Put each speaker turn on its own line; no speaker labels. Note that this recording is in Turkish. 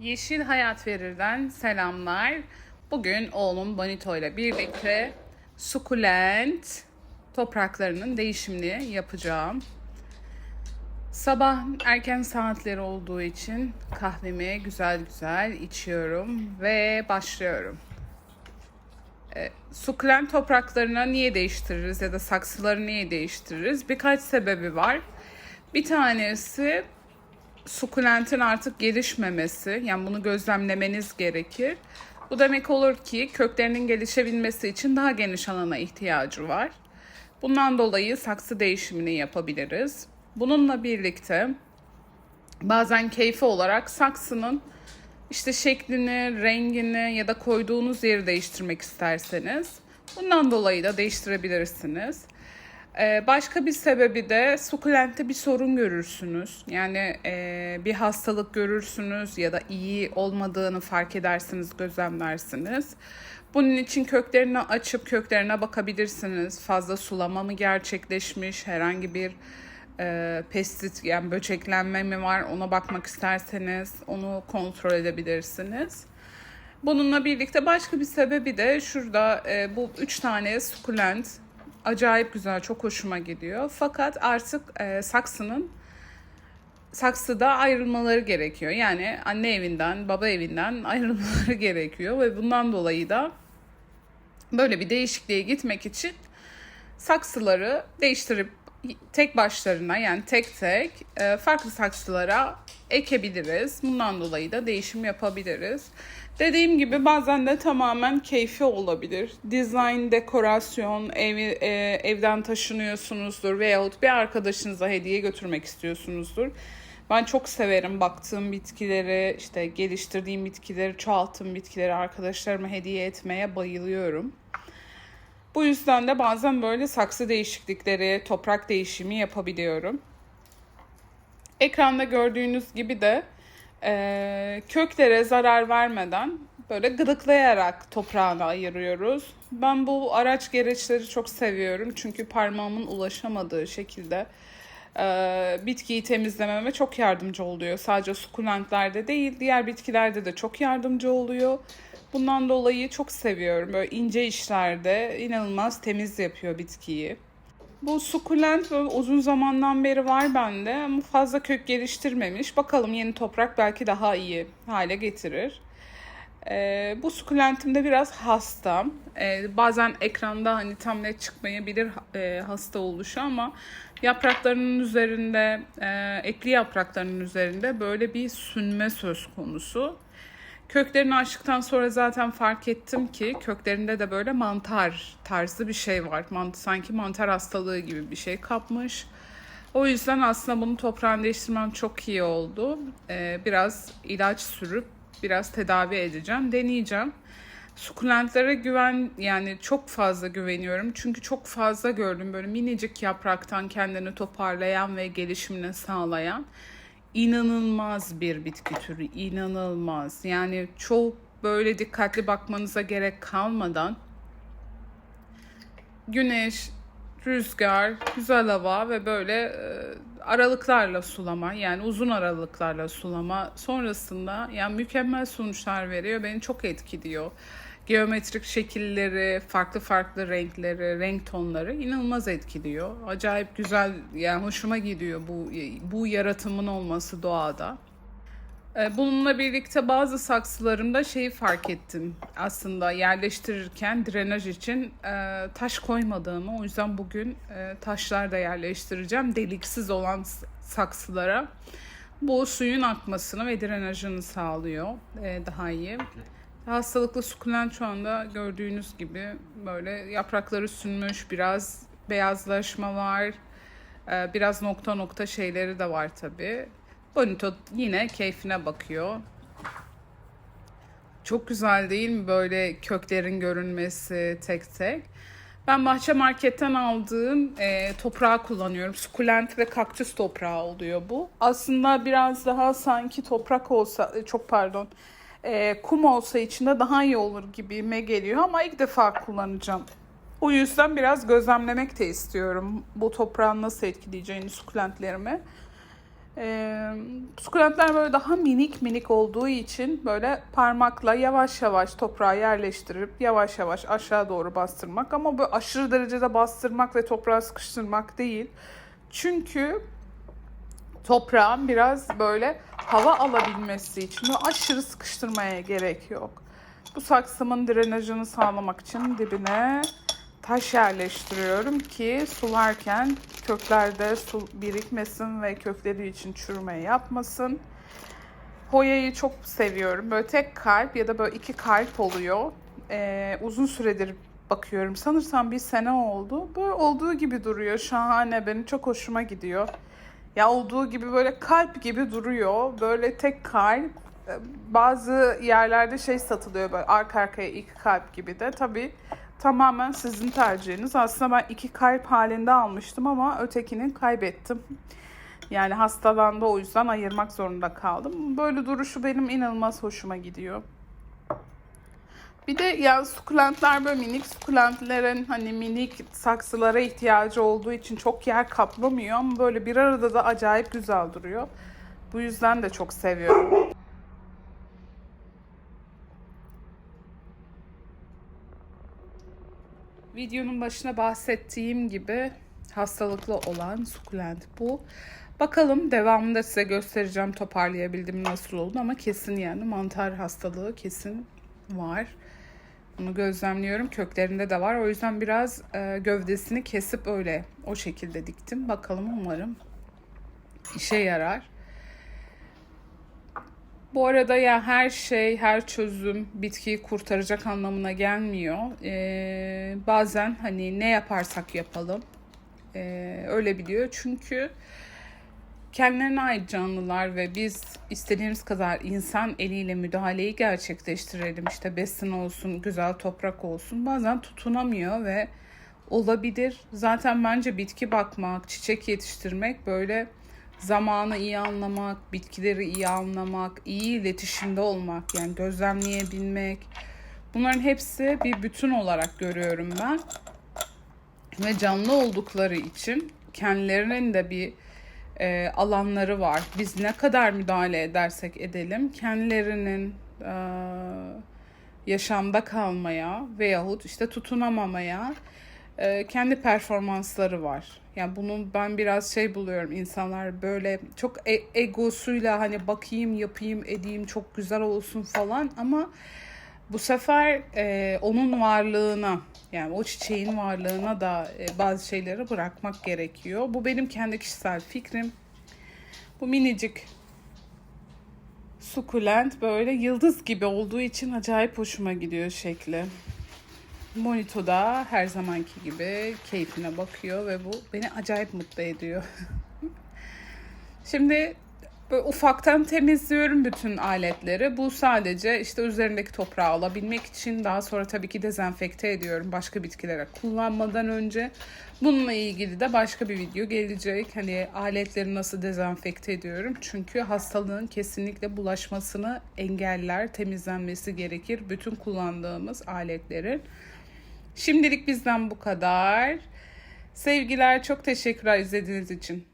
Yeşil Hayat Verir'den selamlar. Bugün oğlum Bonito ile birlikte sukulent topraklarının değişimini yapacağım. Sabah erken saatleri olduğu için kahvemi güzel güzel içiyorum ve başlıyorum. E, sukulent topraklarına niye değiştiririz ya da saksıları niye değiştiririz? Birkaç sebebi var. Bir tanesi sukulentin artık gelişmemesi. Yani bunu gözlemlemeniz gerekir. Bu demek olur ki köklerinin gelişebilmesi için daha geniş alana ihtiyacı var. Bundan dolayı saksı değişimini yapabiliriz. Bununla birlikte bazen keyfi olarak saksının işte şeklini, rengini ya da koyduğunuz yeri değiştirmek isterseniz bundan dolayı da değiştirebilirsiniz. Ee, başka bir sebebi de sukulentte bir sorun görürsünüz. Yani e, bir hastalık görürsünüz ya da iyi olmadığını fark edersiniz, gözlemlersiniz. Bunun için köklerini açıp köklerine bakabilirsiniz. Fazla sulama mı gerçekleşmiş, herhangi bir e, pestit yani böceklenme mi var ona bakmak isterseniz onu kontrol edebilirsiniz. Bununla birlikte başka bir sebebi de şurada e, bu üç tane sukulent acayip güzel, çok hoşuma gidiyor. Fakat artık e, saksının saksıda ayrılmaları gerekiyor. Yani anne evinden, baba evinden ayrılmaları gerekiyor ve bundan dolayı da böyle bir değişikliğe gitmek için saksıları değiştirip tek başlarına yani tek tek e, farklı saksılara ekebiliriz. Bundan dolayı da değişim yapabiliriz. Dediğim gibi bazen de tamamen keyfi olabilir. Dizayn, dekorasyon, evi, e, evden taşınıyorsunuzdur veyahut bir arkadaşınıza hediye götürmek istiyorsunuzdur. Ben çok severim baktığım bitkileri, işte geliştirdiğim bitkileri, çoğalttığım bitkileri arkadaşlarıma hediye etmeye bayılıyorum. Bu yüzden de bazen böyle saksı değişiklikleri, toprak değişimi yapabiliyorum. Ekranda gördüğünüz gibi de e, köklere zarar vermeden böyle gıdıklayarak toprağını ayırıyoruz. Ben bu araç gereçleri çok seviyorum çünkü parmağımın ulaşamadığı şekilde e, bitkiyi temizlememe çok yardımcı oluyor. Sadece sukulentlerde değil diğer bitkilerde de çok yardımcı oluyor. Bundan dolayı çok seviyorum. Böyle ince işlerde inanılmaz temiz yapıyor bitkiyi. Bu sukulent uzun zamandan beri var bende ama fazla kök geliştirmemiş. Bakalım yeni toprak belki daha iyi hale getirir. Ee, bu sukulentimde biraz hasta. Ee, bazen ekranda hani tam net çıkmayabilir e, hasta oluşu ama yapraklarının üzerinde, e, ekli yapraklarının üzerinde böyle bir sünme söz konusu. Köklerini açtıktan sonra zaten fark ettim ki köklerinde de böyle mantar tarzı bir şey var. Mant sanki mantar hastalığı gibi bir şey kapmış. O yüzden aslında bunu toprağını değiştirmem çok iyi oldu. Ee, biraz ilaç sürüp biraz tedavi edeceğim, deneyeceğim. Sukulentlere güven yani çok fazla güveniyorum. Çünkü çok fazla gördüm böyle minicik yapraktan kendini toparlayan ve gelişimini sağlayan inanılmaz bir bitki türü, inanılmaz. Yani çok böyle dikkatli bakmanıza gerek kalmadan güneş, rüzgar, güzel hava ve böyle e, aralıklarla sulama yani uzun aralıklarla sulama sonrasında yani mükemmel sonuçlar veriyor. Beni çok etkiliyor. Geometrik şekilleri, farklı farklı renkleri, renk tonları inanılmaz etkiliyor. Acayip güzel yani hoşuma gidiyor bu bu yaratımın olması doğada. Ee, Bununla birlikte bazı saksılarımda şeyi fark ettim. Aslında yerleştirirken drenaj için e, taş koymadığımı. O yüzden bugün e, taşlar da yerleştireceğim. Deliksiz olan saksılara. Bu suyun akmasını ve drenajını sağlıyor. E, daha iyi. Hastalıklı sukulent şu anda gördüğünüz gibi böyle yaprakları sünmüş, biraz beyazlaşma var. Biraz nokta nokta şeyleri de var tabii. Bonito yine keyfine bakıyor. Çok güzel değil mi böyle köklerin görünmesi tek tek. Ben bahçe marketten aldığım e, toprağı kullanıyorum. Sukulent ve kaktüs toprağı oluyor bu. Aslında biraz daha sanki toprak olsa, e, çok pardon, e, kum olsa içinde daha iyi olur gibime geliyor ama ilk defa kullanacağım. O yüzden biraz gözlemlemek de istiyorum bu toprağın nasıl etkileyeceğini sukulentlerimi. Ee, sukulentler böyle daha minik minik olduğu için böyle parmakla yavaş yavaş toprağa yerleştirip yavaş yavaş aşağı doğru bastırmak ama böyle aşırı derecede bastırmak ve toprağa sıkıştırmak değil. Çünkü toprağın biraz böyle hava alabilmesi için aşırı sıkıştırmaya gerek yok. Bu saksımın drenajını sağlamak için dibine taş yerleştiriyorum ki sularken köklerde su birikmesin ve kökleri için çürüme yapmasın. Hoya'yı çok seviyorum. Böyle tek kalp ya da böyle iki kalp oluyor. Ee, uzun süredir bakıyorum. Sanırsam bir sene oldu. Böyle olduğu gibi duruyor. Şahane. Benim çok hoşuma gidiyor. Ya olduğu gibi böyle kalp gibi duruyor. Böyle tek kalp. Ee, Bazı yerlerde şey satılıyor böyle arka arkaya iki kalp gibi de. Tabii tamamen sizin tercihiniz. Aslında ben iki kalp halinde almıştım ama ötekini kaybettim. Yani hastalandı o yüzden ayırmak zorunda kaldım. Böyle duruşu benim inanılmaz hoşuma gidiyor. Bir de ya sukulentler böyle minik sukulentlerin hani minik saksılara ihtiyacı olduğu için çok yer kaplamıyor ama böyle bir arada da acayip güzel duruyor. Bu yüzden de çok seviyorum. Videonun başına bahsettiğim gibi hastalıklı olan sukulent bu. Bakalım devamında size göstereceğim toparlayabildim nasıl oldu ama kesin yani mantar hastalığı kesin var. Bunu gözlemliyorum. Köklerinde de var. O yüzden biraz e, gövdesini kesip öyle o şekilde diktim. Bakalım umarım işe yarar. Bu arada ya her şey, her çözüm bitkiyi kurtaracak anlamına gelmiyor. Ee, bazen hani ne yaparsak yapalım ee, öyle biliyor. Çünkü kendilerine ait canlılar ve biz istediğimiz kadar insan eliyle müdahaleyi gerçekleştirelim. İşte besin olsun, güzel toprak olsun. Bazen tutunamıyor ve olabilir. Zaten bence bitki bakmak, çiçek yetiştirmek böyle zamanı iyi anlamak, bitkileri iyi anlamak, iyi iletişimde olmak, yani gözlemleyebilmek. Bunların hepsi bir bütün olarak görüyorum ben. Ve canlı oldukları için kendilerinin de bir e, alanları var. Biz ne kadar müdahale edersek edelim kendilerinin e, yaşamda kalmaya veyahut işte tutunamamaya e, kendi performansları var. Yani bunu ben biraz şey buluyorum insanlar böyle çok e- egosuyla hani bakayım yapayım edeyim çok güzel olsun falan ama bu sefer e, onun varlığına yani o çiçeğin varlığına da e, bazı şeyleri bırakmak gerekiyor. Bu benim kendi kişisel fikrim. Bu minicik sukulent böyle yıldız gibi olduğu için acayip hoşuma gidiyor şekli. Monito da her zamanki gibi keyfine bakıyor ve bu beni acayip mutlu ediyor. Şimdi böyle ufaktan temizliyorum bütün aletleri. Bu sadece işte üzerindeki toprağı alabilmek için daha sonra tabii ki dezenfekte ediyorum başka bitkilere kullanmadan önce. Bununla ilgili de başka bir video gelecek. Hani aletleri nasıl dezenfekte ediyorum. Çünkü hastalığın kesinlikle bulaşmasını engeller, temizlenmesi gerekir. Bütün kullandığımız aletlerin. Şimdilik bizden bu kadar. Sevgiler, çok teşekkürler izlediğiniz için.